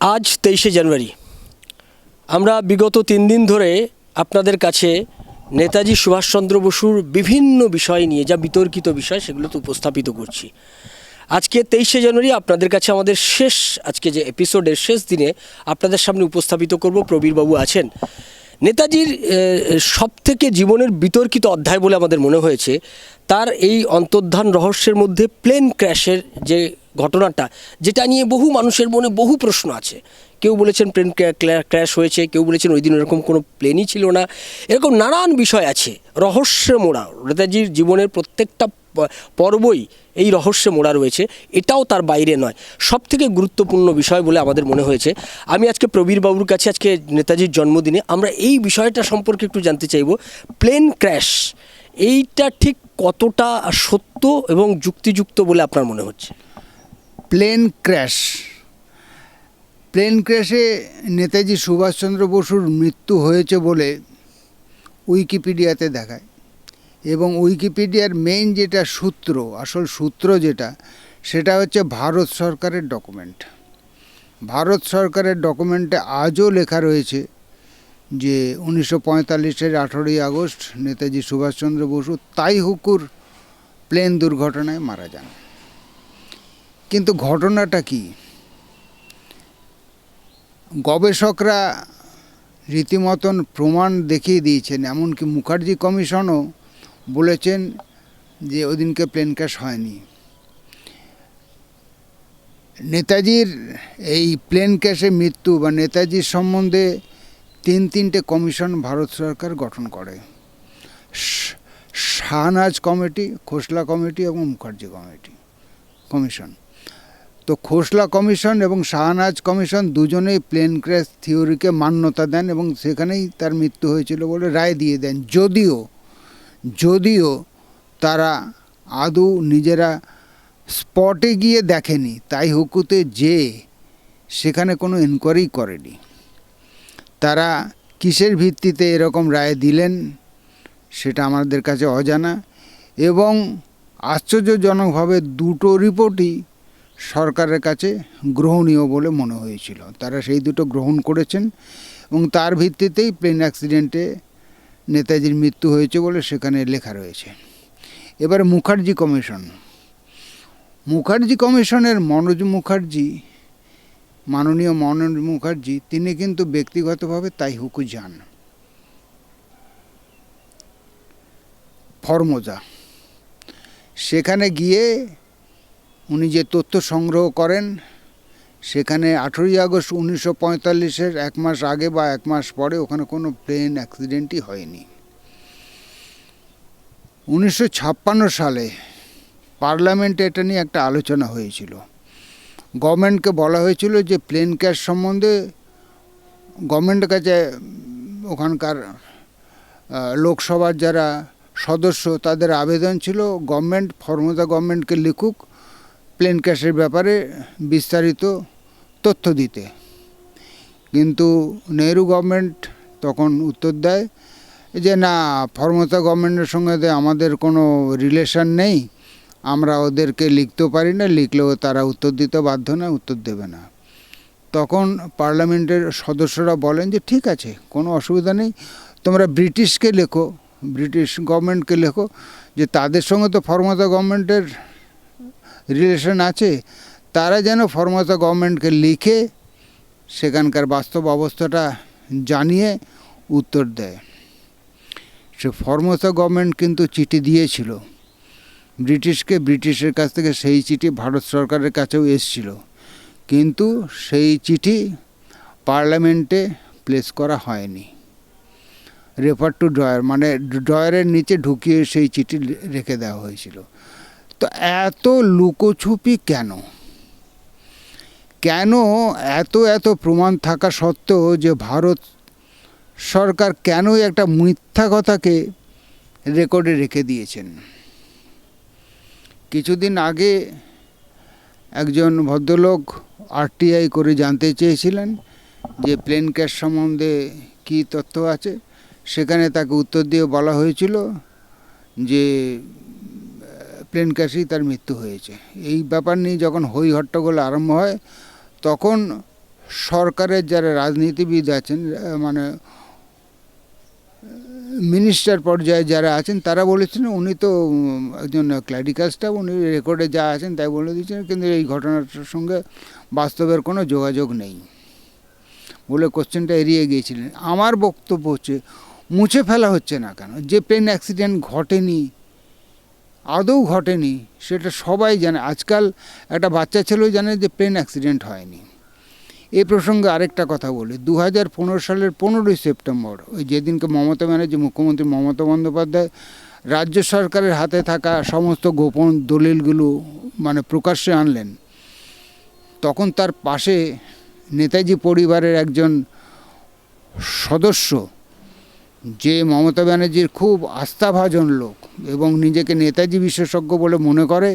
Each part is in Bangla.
আজ তেইশে জানুয়ারি। আমরা বিগত তিন দিন ধরে আপনাদের কাছে নেতাজি সুভাষচন্দ্র বসুর বিভিন্ন বিষয় নিয়ে যা বিতর্কিত বিষয় সেগুলো তো উপস্থাপিত করছি। আজকে তেইশে জানুয়ারি আপনাদের কাছে আমাদের শেষ, আজকে যে এপিসোডের শেষ দিনে আপনাদের সামনে উপস্থাপিত করব, প্রবীরবাবু আছেন। নেতাজির সব থেকে জীবনের বিতর্কিত অধ্যায় বলে আমাদের মনে হয়েছে তার এই অন্তর্ধান রহস্যের মধ্যে প্লেন ক্র্যাশের যে ঘটনাটা, যেটা নিয়ে বহু মানুষের মনে বহু প্রশ্ন আছে। কেউ বলেছেন প্লেন ক্র্যাশ হয়েছে, কেউ বলেছেন ওই দিন এরকম কোনো প্লেনই ছিল না। এরকম নানান বিষয় আছে, রহস্যে মোড়া, নেতাজির জীবনের প্রত্যেকটা পর্বই এই রহস্যে মোড়া রয়েছে, এটাও তার বাইরে নয়। সব থেকে গুরুত্বপূর্ণ বিষয় বলে আমাদের মনে হয়েছে। আমি আজকে প্রবীর বাবুর কাছে আজকে নেতাজির জন্মদিনে আমরা এই বিষয়টা সম্পর্কে একটু জানতে চাইব। প্লেন ক্র্যাশ এইটা ঠিক কতটা সত্য এবং যুক্তিযুক্ত বলে আপনার মনে হচ্ছে? Plane crash. প্লেন ক্র্যাশে নেতাজি সুভাষচন্দ্র বসুর মৃত্যু হয়েছে বলে উইকিপিডিয়াতে দেখায়। এবং উইকিপিডিয়ার মেইন যেটা সূত্র, আসল সূত্র যেটা, সেটা হচ্ছে ভারত সরকারের ডকুমেন্ট। ভারত সরকারের ডকুমেন্টে আজও লেখা রয়েছে যে উনিশশো পঁয়তাল্লিশের আঠেরোই আগস্ট নেতাজি সুভাষচন্দ্র বসু তাই হুকুর প্লেন দুর্ঘটনায় মারা যান। কিন্তু ঘটনাটা কি? গবেষকরা রীতিমতন প্রমাণ দেখিয়ে দিয়েছেন, এমনকি মুখার্জি কমিশনও বলেছেন যে ওদিনকে প্লেন ক্র্যাশ হয়নি। নেতাজির এই প্লেন ক্র্যাশে মৃত্যু বা নেতাজির সম্বন্ধে তিন তিনটে কমিশন ভারত সরকার গঠন করে। শাহনাজ কমিটি, খোসলা কমিটি এবং মুখার্জি কমিটি, কমিশন। তো খোসলা কমিশন এবং শাহনাজ কমিশন দুজনেই প্লেন ক্র্যাশ থিওরিকে মান্যতা দেন এবং সেখানেই তার মৃত্যু হয়েছিল বলে রায় দিয়ে দেন। যদিও যদিও তারা আদৌ নিজেরা স্পটে গিয়ে দেখেনি, তাই হুকুতে যে সেখানে কোনো এনকোয়ারি করেনি। তারা কিসের ভিত্তিতে এরকম রায় দিলেন সেটা আমাদের কাছে অজানা এবং আশ্চর্যজনকভাবে দুটো রিপোর্টই সরকারের কাছে গ্রহণীয় বলে মনে হয়েছিল। তারা সেই দুটো গ্রহণ করেছেন এবং তার ভিত্তিতেই প্লেন অ্যাক্সিডেন্টে নেতাজির মৃত্যু হয়েছে বলে সেখানে লেখা রয়েছে। এবার মুখার্জি কমিশন। মুখার্জি কমিশনের মনোজ মুখার্জি মাননীয় মনোজ মুখার্জি, তিনি কিন্তু ব্যক্তিগতভাবে তাই হুকু যান। ফর্মোজা। সেখানে গিয়ে উনি যে তথ্য সংগ্রহ করেন, সেখানে আঠেরোই আগস্ট উনিশশো পঁয়তাল্লিশের এক মাস আগে বা এক মাস পরে ওখানে কোনো প্লেন অ্যাক্সিডেন্টই হয়নি। উনিশশো ছাপ্পান্ন সালে পার্লামেন্টে এটা নিয়ে একটা আলোচনা হয়েছিল। গভর্নমেন্টকে বলা হয়েছিল যে প্লেন ক্যাশ সম্বন্ধে গভর্নমেন্টের কাছে ওখানকার লোকসভার যারা সদস্য তাদের আবেদন ছিল। গভর্নমেন্ট, ফর্মদা গভর্নমেন্টকে লিখুক প্লেন ক্যাশের ব্যাপারে বিস্তারিত তথ্য দিতে। কিন্তু নেহরু গভর্নমেন্ট তখন উত্তর দেয় যে, না ফর্মতা গভর্নমেন্টের সঙ্গে আমাদের কোনো রিলেশন নেই। আমরা ওদেরকে লিখতেও পারি না, লিখলেও তারা উত্তর দিতে বাধ্য না উত্তর দেবে না। তখন পার্লামেন্টের সদস্যরা বলেন যে, ঠিক আছে, কোনো অসুবিধা নেই, তোমরা ব্রিটিশকে লেখো, ব্রিটিশ গভর্নমেন্টকে লেখো, যে তাদের সঙ্গে তো ফর্মতা গভর্নমেন্টের রিলেশন আছে, তারা যেন ফর্মতা গভর্নমেন্টকে লিখে সেখানকার বাস্তব অবস্থাটা জানিয়ে উত্তর দেয়। সে ফর্মতা গভর্নমেন্ট কিন্তু চিঠি দিয়েছিল। ব্রিটিশকে ব্রিটিশের কাছ থেকে সেই চিঠি ভারত সরকারের কাছেও এসছিল। কিন্তু সেই চিঠি পার্লামেন্টে প্লেস করা হয়নি। রেফার টু ড্রয়ার মানে ড্রয়ারের নিচে ঢুকিয়ে সেই চিঠি রেখে দেওয়া হয়েছিল। তো এত লুকোছুপি কেন? কেন এত এত প্রমাণ থাকা সত্ত্বেও যে ভারত সরকার কেনই একটা মিথ্যা কথাকে রেকর্ডে রেখে দিয়েছেন? কিছুদিন আগে একজন ভদ্রলোক আরটিআই করে জানতে চেয়েছিলেন যে প্লেন ক্যাশ সম্বন্ধে কী তথ্য আছে। সেখানে তাকে উত্তর দিয়ে বলা হয়েছিল যে, প্লেন ক্যাশেই তার মৃত্যু হয়েছে। এই ব্যাপার নিয়ে যখন হই হট্টগোল আরম্ভ হয়, তখন সরকারের যারা রাজনীতিবিদ আছেন মানে মিনিস্টার পর্যায়ে যারা আছেন, তারা বলেছেন, উনি তো একজন ক্ল্যারিক্যাল স্টাফ, উনি রেকর্ডে যা আছেন তাই বলে দিচ্ছেন কিন্তু এই ঘটনাটার সঙ্গে বাস্তবের কোনো যোগাযোগ নেই বলে কোশ্চেনটা এড়িয়ে গিয়েছিলেন। আমার বক্তব্য হচ্ছে, মুছে ফেলা হচ্ছে না কেন? যে প্লেন অ্যাক্সিডেন্ট ঘটেনি, আদৌ ঘটেনি, সেটা সবাই জানে। আজকাল একটা বাচ্চা ছেলেও জানে যে প্লেন অ্যাক্সিডেন্ট হয়নি। এই প্রসঙ্গে আরেকটা কথা বলি। দু হাজার পনেরো সালের পনেরোই সেপ্টেম্বর, ওই যেদিনকে মমতা ব্যানার্জি, মুখ্যমন্ত্রী মমতা বন্দ্যোপাধ্যায় রাজ্য সরকারের হাতে থাকা সমস্ত গোপন দলিলগুলো মানে প্রকাশ্যে আনলেন, তখন তার পাশে নেতাজি পরিবারের একজন সদস্য, যে মমতা ব্যানার্জির খুব আস্থাভাজন লোক এবং নিজেকে নেতাজি বিশেষজ্ঞ বলে মনে করে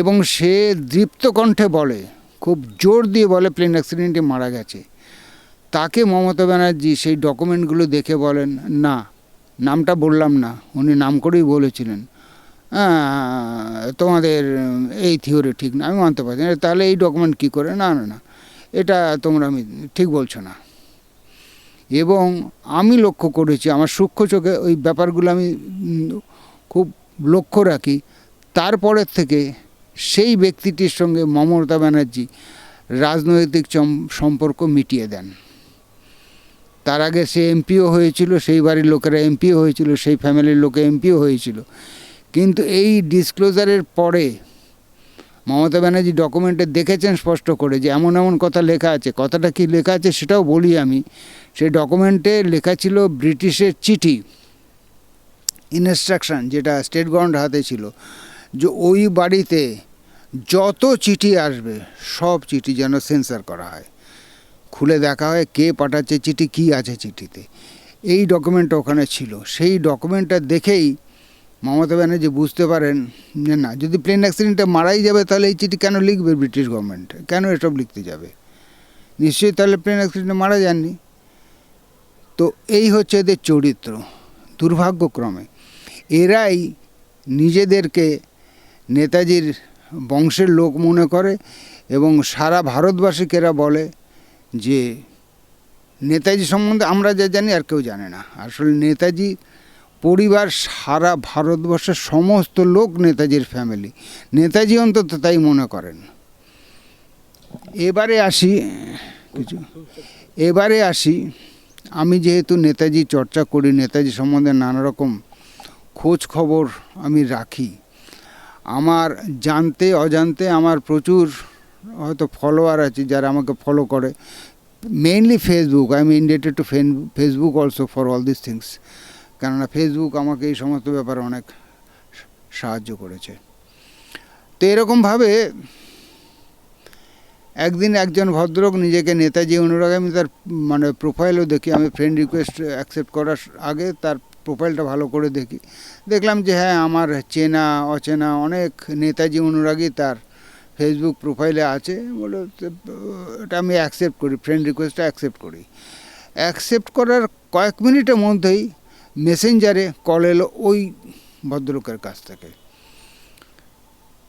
এবং সে দৃপ্ত কণ্ঠে বলে খুব জোর দিয়ে বলে প্লেন অ্যাক্সিডেন্টে মারা গেছে। তাকে মমতা ব্যানার্জি সেই ডকুমেন্টগুলো দেখে বলেন না নামটা বললাম না উনি নাম করেই বলেছিলেন। "আহ, তোমাদের এই থিওরি ঠিক না আমি মানতে পারছি না। তাহলে এই ডকুমেন্ট কী করে? না না না এটা তোমরা আমি ঠিক বলছো না। এবং আমি লক্ষ্য করেছি আমার সূক্ষ্ম চোখে ওই ব্যাপারগুলো আমি খুব লক্ষ্য রাখি। তারপরের থেকে সেই ব্যক্তিটির সঙ্গে মমতা ব্যানার্জি রাজনৈতিক সম্পর্ক মিটিয়ে দেন। তার আগে সে এমপিও হয়েছিল, সেই বাড়ির লোকেরা এমপিও হয়েছিল, সেই ফ্যামিলির লোকে এমপিও হয়েছিল। কিন্তু এই ডিসক্লোজারের পরে মমতা ব্যানার্জি ডকুমেন্টে দেখেছেন স্পষ্ট করে যে এমন এমন কথা লেখা আছে। কথাটা কি লেখা আছে সেটাও বলি আমি। সেই ডকুমেন্টে লেখা ছিল ব্রিটিশের চিঠি, ইনস্ট্রাকশন যেটা স্টেট গভর্নমেন্ট হাতে ছিল। যে ওই বাড়িতে যত চিঠি আসবে, সব চিঠি যেন সেন্সার করা হয়। খুলে দেখা হয় কে পাঠাচ্ছে চিঠি, কী আছে চিঠিতে। এই ডকুমেন্টটা ওখানে ছিল। সেই ডকুমেন্টটা দেখেই মমতা ব্যানার্জি বুঝতে পারেন যে না, যদি প্লেন অ্যাক্সিডেন্টে মারাই যাবে, তাহলে এই চিঠি কেন লিখবে ব্রিটিশ গভর্নমেন্ট কেন এসব লিখতে যাবে? নিশ্চয়ই তাহলে প্লেন অ্যাক্সিডেন্টে মারা যাননি। তো এই হচ্ছে এদের চরিত্র, দুর্ভাগ্যক্রমে। এরাই নিজেদেরকে নেতাজির বংশের লোক মনে করে এবং সারা ভারতবাসীকেরা বলে যে নেতাজি সম্বন্ধে আমরা যা জানি আর কেউ জানে না। আসলে নেতাজি পরিবার সারা ভারতবর্ষের সমস্ত লোক নেতাজির ফ্যামিলি নেতাজি অন্তত তাই মনে করেন। এবারে আসি, কিছু। এবারে আসি, আমি যেহেতু নেতাজি চর্চা করি, নেতাজি সম্বন্ধে নানা রকম খোঁজ খবর আমি রাখি। আমার জানতে, অজান্তে আমার প্রচুর, হয়তো ফলোয়ার আছে যারা আমাকে ফলো করে। Mainly Facebook I am indebted to fan Facebook also for all this things কেননা ফেসবুক আমাকে এই সমস্ত ব্যাপারে অনেক সাহায্য করেছে। তো এরকমভাবে একদিন একজন ভদ্রক নিজেকে নেতাজি অনুরাগে, আমি তার মানে প্রোফাইলও দেখি, আমি ফ্রেন্ড রিকোয়েস্ট অ্যাকসেপ্ট করার আগে তার প্রোফাইলটা ভালো করে দেখি। দেখলাম যে হ্যাঁ আমার চেনা, অচেনা অনেক নেতাজি অনুরাগী তার ফেসবুক প্রোফাইলে আছে। বলে এটা আমি অ্যাকসেপ্ট করি ফ্রেন্ড রিকোয়েস্টটা অ্যাকসেপ্ট করি। অ্যাকসেপ্ট করার কয়েক মিনিটের মধ্যেই মেসেঞ্জারে কল এলো ওই ভদ্রলোকের কাছ থেকে।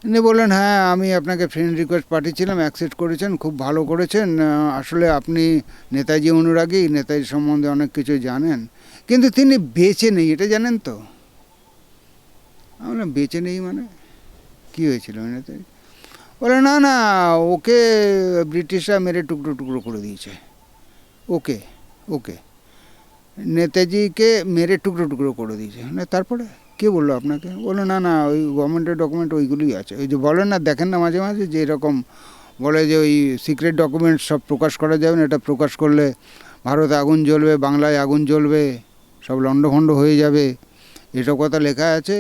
উনি বললেন হ্যাঁ আমি আপনাকে ফ্রেন্ড রিকোয়েস্ট পাঠিয়েছিলাম অ্যাকসেপ্ট করেছেন, খুব ভালো করেছেন। আসলে আপনি নেতাজি অনুরাগী, নেতাজি সম্বন্ধে অনেক কিছু জানেন। কিন্তু তিনি বেঁচে নেই, এটা জানেন তো? আমি বললাম বেঁচে নেই মানে? কী হয়েছিল নেতাজি বলে, না না, ওকে ব্রিটিশরা মেরে টুকরো টুকরো করে দিয়েছে। ওকে ওকে। নেতাজিকে মেরে টুকরো টুকরো করে দিয়েছে। না, তারপরে কে বলল আপনাকে? বলল না না, ওই গভর্নমেন্টের ডকুমেন্ট ওইগুলোই আছে। ওই যে বলেন না, দেখেন না মাঝে মাঝে যে এরকম বলে যে ওই সিক্রেট ডকুমেন্ট সব প্রকাশ করা যাবে না, এটা প্রকাশ করলে ভারতে আগুন জ্বলবে, বাংলায় আগুন জ্বলবে। সব লণ্ডভণ্ড হয়ে যাবে। এসব কথা লেখা আছে।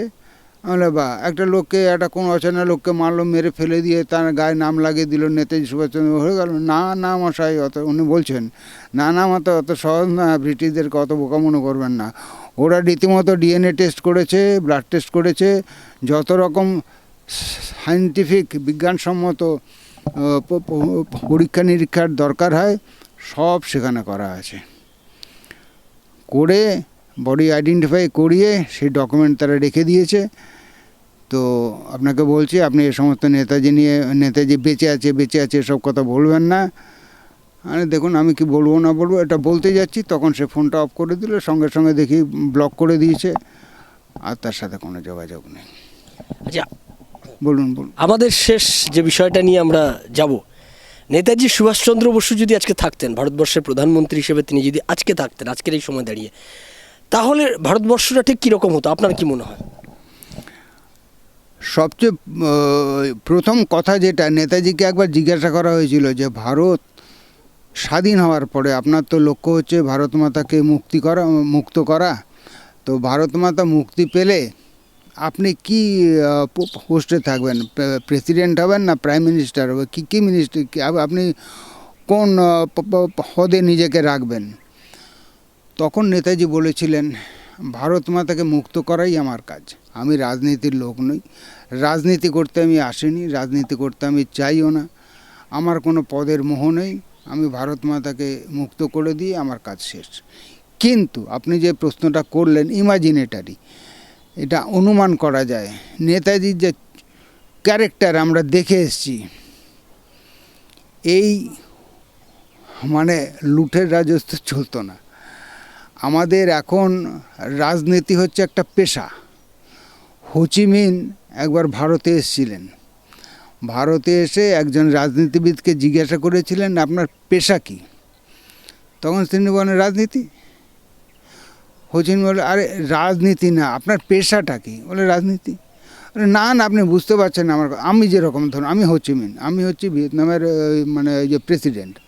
আমি বা, একটা লোককে, একটা কোনো অচেনা লোককে মারলো, মেরে ফেলে দিয়ে তার গায়ে নাম লাগিয়ে দিল, নেতাজি সুভাষচন্দ্র হয়ে গেল। না না মশাই, অত উনি বলছেন, না না মতো অত সহজ না ব্রিটিশদেরকে অত বোকা মনে করবেন না। ওরা রীতিমতো ডিএনএ টেস্ট করেছে, ব্লাড টেস্ট করেছে। যত রকম সায়েন্টিফিক বিজ্ঞানসম্মত পরীক্ষা নিরীক্ষার দরকার হয়, সব সেখানে করা আছে। করে বডি আইডেন্টিফাই করিয়ে সেই ডকুমেন্ট তারা রেখে দিয়েছে। তো আপনাকে বলছি আপনি এ সমস্ত নেতাজি নিয়ে নেতাজি বেঁচে আছে বেঁচে আছে এসব কথা বলবেন না। আরে দেখুন আমি কি বলব না বলব এটা বলতে যাচ্ছি তখন সে ফোনটা অফ করে দিল সঙ্গে সঙ্গে দেখি ব্লক করে দিয়েছে আর তার সাথে কোনো যোগাযোগ নেই। আচ্ছা বলুন বলুন। আমাদের শেষ যে বিষয়টা নিয়ে আমরা যাব নেতাজি সুভাষচন্দ্র বসু যদি আজকে থাকতেন ভারতবর্ষের প্রধানমন্ত্রী হিসেবে তিনি যদি আজকে থাকতেন আজকের এই সময় দাঁড়িয়ে তাহলে ভারতবর্ষটা ঠিক কীরকম হতো? আপনার কি মনে হয়? সবচেয়ে প্রথম কথা যেটা, নেতাজিকে একবার জিজ্ঞাসা করা হয়েছিল যে, ভারত স্বাধীন হওয়ার পরে আপনার তো লক্ষ্য হচ্ছে ভারত মাতাকে মুক্তি করা, মুক্ত করা। তো ভারত মাতা মুক্তি পেলে আপনি কি পোস্টে থাকবেন? প্রেসিডেন্ট হবেন না প্রাইম মিনিস্টার হবে কী কী মিনিস্টার আপনি কোন পদে নিজেকে রাখবেন? তখন নেতাজি বলেছিলেন, ভারত মাতাকে মুক্ত করাই আমার কাজ। আমি রাজনীতির লোক নই। রাজনীতি করতে আমি আসিনি, রাজনীতি করতে আমি চাইও না। আমার কোনো পদের মোহ নেই। আমি ভারত মাতাকে মুক্ত করে দিয়ে আমার কাজ শেষ। কিন্তু আপনি যে প্রশ্নটা করলেন ইমাজিনেটারি এটা অনুমান করা যায়। নেতাজির যে ক্যারেক্টার আমরা দেখে এসেছি, এই মানে লুঠের রাজত্ব চলতো না। আমাদের এখন রাজনীতি হচ্ছে একটা পেশা। হোচিমিন একবার ভারতে এসেছিলেন। ভারতে এসে একজন রাজনীতিবিদকে জিজ্ঞাসা করেছিলেন, আপনার পেশা কি? তখন তিনি বলেন, রাজনীতি? হোচিমিন বলে, আরে, রাজনীতি না, আপনার পেশাটা কি? বলে, রাজনীতি? না না, আপনি বুঝতে পারছেন আমার আমি যেরকম ধরুন, আমি হোচিমিন আমি হচ্ছি ভিয়েতনামের মানে যে প্রেসিডেন্ট।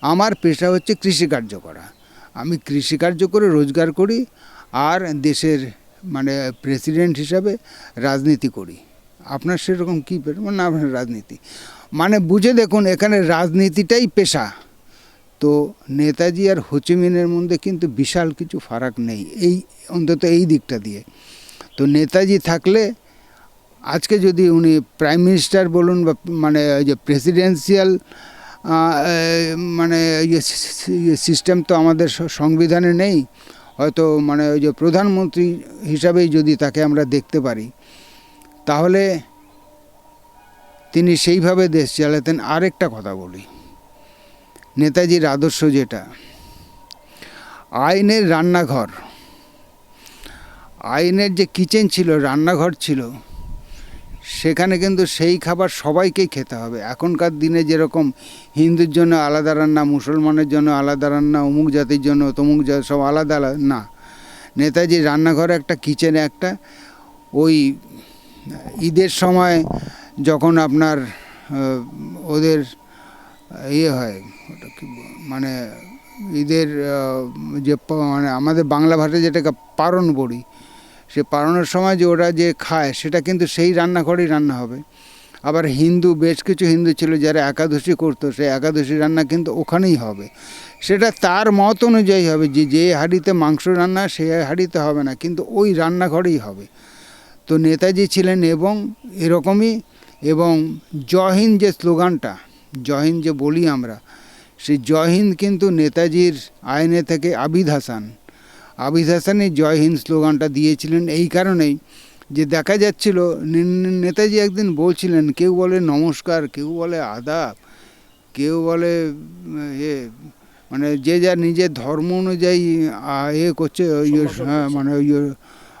আমার পেশা হচ্ছে কৃষিকার্য করা। আমি কৃষিকার্য করে রোজগার করি আর দেশের মানে প্রেসিডেন্ট হিসাবে রাজনীতি করি। আপনার সেরকম কী না আপনার রাজনীতি। মানে বুঝে দেখুন, এখানে রাজনীতিটাই পেশা। তো নেতাজি আর হোচিমিনের মধ্যে কিন্তু বিশাল কিছু ফারাক নেই। এই, অন্তত এই দিকটা দিয়ে। তো নেতাজি থাকলে আজকে যদি উনি প্রাইম মিনিস্টার বলুন বা মানে ওই যে প্রেসিডেন্সিয়াল মানে ইয়ে সিস্টেম তো আমাদের সংবিধানে নেই। হয়তো মানে ওই যে প্রধানমন্ত্রী হিসাবেই যদি তাকে আমরা দেখতে পারি, তাহলে তিনি সেইভাবে দেশ চালাতেন। আরেকটা কথা বলি, নেতাজির আদর্শ যেটা, আইনের রান্নাঘর, আইনের যে কিচেন ছিল, রান্নাঘর ছিল সেখানে কিন্তু সেই খাবার সবাইকেই খেতে হবে। এখনকার দিনে যেরকম হিন্দুর জন্য আলাদা রান্না, মুসলমানের জন্য আলাদা রান্না, অমুক জাতির জন্য তমুক জাতি সব আলাদা আলাদা না। নেতাজি রান্নাঘরে একটা, কিচেনে একটা, ওই ঈদের সময় যখন আপনার ওদের ইয়ে হয়, ওটা কি মানে ঈদের যে মানে আমাদের বাংলা ভাষায় যেটাকে পারণ বড়ি সে পারণের সময় যে ওরা যে খায়, সেটা কিন্তু সেই রান্নাঘরেই রান্না হবে। আবার হিন্দু, বেশ কিছু হিন্দু ছিল যারা একাদশী করতো, সেই একাদশী রান্না কিন্তু ওখানেই হবে। সেটা তার মত অনুযায়ী হবে যে যে হাঁড়িতে মাংস রান্না, সে হাঁড়িতে হবে না, কিন্তু ওই রান্নাঘরেই হবে। তো নেতাজি ছিলেন এবং এরকমই, এবং জয় হিন্দ যে স্লোগানটা, জয় হিন্দ যে বলি আমরা, সেই জয় হিন্দ কিন্তু নেতাজির আইনে থেকে আবিদ হাসান আবিদ হাসানই জয় হিন্দ স্লোগানটা দিয়েছিলেন। এই কারণেই যে দেখা যাচ্ছিল নেতাজি একদিন বলছিলেন কেউ বলে নমস্কার কেউ বলে আদাব কেউ বলে এ মানে যে যার নিজের ধর্ম অনুযায়ী এ করছে ওই যে, হ্যাঁ মানে ওই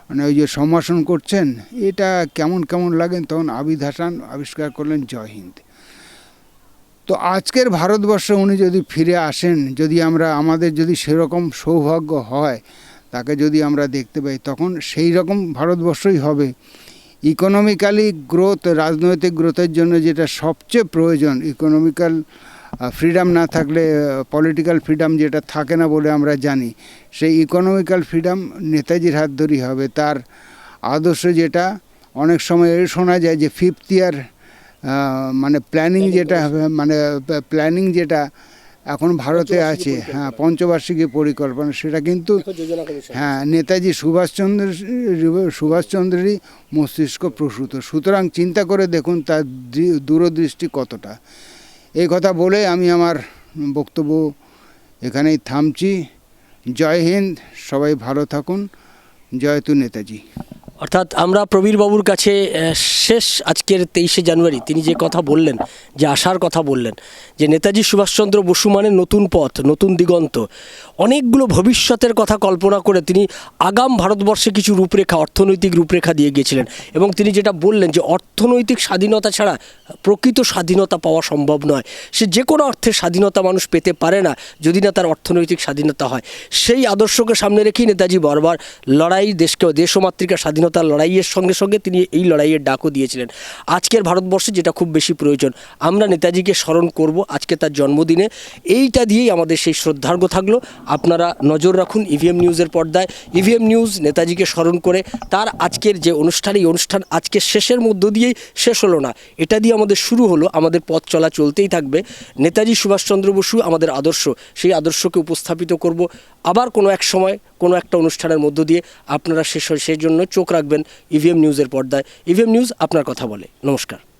মানে ওই যে সম্ভাষণ করছেন এটা কেমন কেমন লাগে? তখন আবিদ হাসান আবিষ্কার করলেন জয় হিন্দ। তো আজকের ভারতবর্ষে উনি যদি ফিরে আসেন, যদি আমরা, আমাদের যদি সেরকম সৌভাগ্য হয়, তাকে যদি আমরা দেখতে পাই, তখন সেই রকম ভারতবর্ষই হবে। ইকোনমিক্যালি গ্রোথ রাজনৈতিক গ্রোথের জন্য যেটা সবচেয়ে প্রয়োজন ইকোনমিক্যাল ফ্রিডম না থাকলে পলিটিক্যাল ফ্রিডম যেটা থাকে না বলে আমরা জানি, সেই ইকোনমিক্যাল ফ্রিডম নেতাজির হাত ধরেই হবে। তার আদর্শ যেটা, অনেক সময় শোনা যায় যে ফিফথ ইয়ার মানে প্ল্যানিং যেটা মানে প্ল্যানিং যেটা এখন ভারতে আছে হ্যাঁ পঞ্চবার্ষিকী পরিকল্পনা সেটা কিন্তু হ্যাঁ নেতাজি সুভাষচন্দ্র সুভাষচন্দ্রেরই মস্তিষ্ক প্রসূত। সুতরাং চিন্তা করে দেখুন তার দূরদৃষ্টি কতটা। এই কথা বলে আমি আমার বক্তব্য এখানেই থামছি। জয় হিন্দ সবাই ভালো থাকুন। জয় তু নেতাজি। অর্থাৎ আমরা প্রবীর বাবুর কাছে শেষ আজকের তেইশে জানুয়ারি তিনি যে কথা বললেন, যে আশার কথা বললেন, যে নেতাজি সুভাষচন্দ্র বসু মানে নতুন পথ, নতুন দিগন্ত, অনেকগুলো ভবিষ্যতের কথা কল্পনা করে তিনি আগাম ভারতবর্ষে কিছু রূপরেখা, অর্থনৈতিক রূপরেখা দিয়ে গিয়েছিলেন এবং তিনি যেটা বললেন যে অর্থনৈতিক স্বাধীনতা ছাড়া প্রকৃত স্বাধীনতা পাওয়া সম্ভব নয়। সে যে কোনো অর্থের স্বাধীনতা মানুষ পেতে পারে না যদি না তার অর্থনৈতিক স্বাধীনতা হয়। সেই আদর্শকে সামনে রেখেই নেতাজি বারবার লড়াই দেশকে দেশ ও মাতৃকার স্বাধীনতার লড়াইয়ের সঙ্গে সঙ্গে তিনি এই লড়াইয়ের ডাকও দিয়েছিলেন। আজকের ভারতবর্ষে যেটা খুব বেশি প্রয়োজন, আমরা নেতাজিকে স্মরণ করব আজকে তার জন্মদিনে। এইটা দিয়েই আমাদের সেই শ্রদ্ধার্ঘ থাকল। আপনারা নজর রাখুন ইভিএম নিউজের পর্দায়। ইভিএম নিউজ নেতাজিকে স্মরণ করে তার আজকের যে অনুষ্ঠান, এই অনুষ্ঠান আজকে শেষের মধ্য দিয়েই শেষ হলো না। এটা দিয়ে আমাদের শুরু হলো, আমাদের পথ চলা চলতেই থাকবে। নেতাজি সুভাষচন্দ্র বসু আমাদের আদর্শ, সেই আদর্শকে উপস্থাপিত করব। আবার কোনো এক সময়, কোনো একটা অনুষ্ঠানের মধ্য দিয়ে আপনারা শেষ সেই জন্য চোখ রাখবেন ইভিএম নিউজের পর্দায়। ইভিএম নিউজ আপনার কথা বলে। নমস্কার।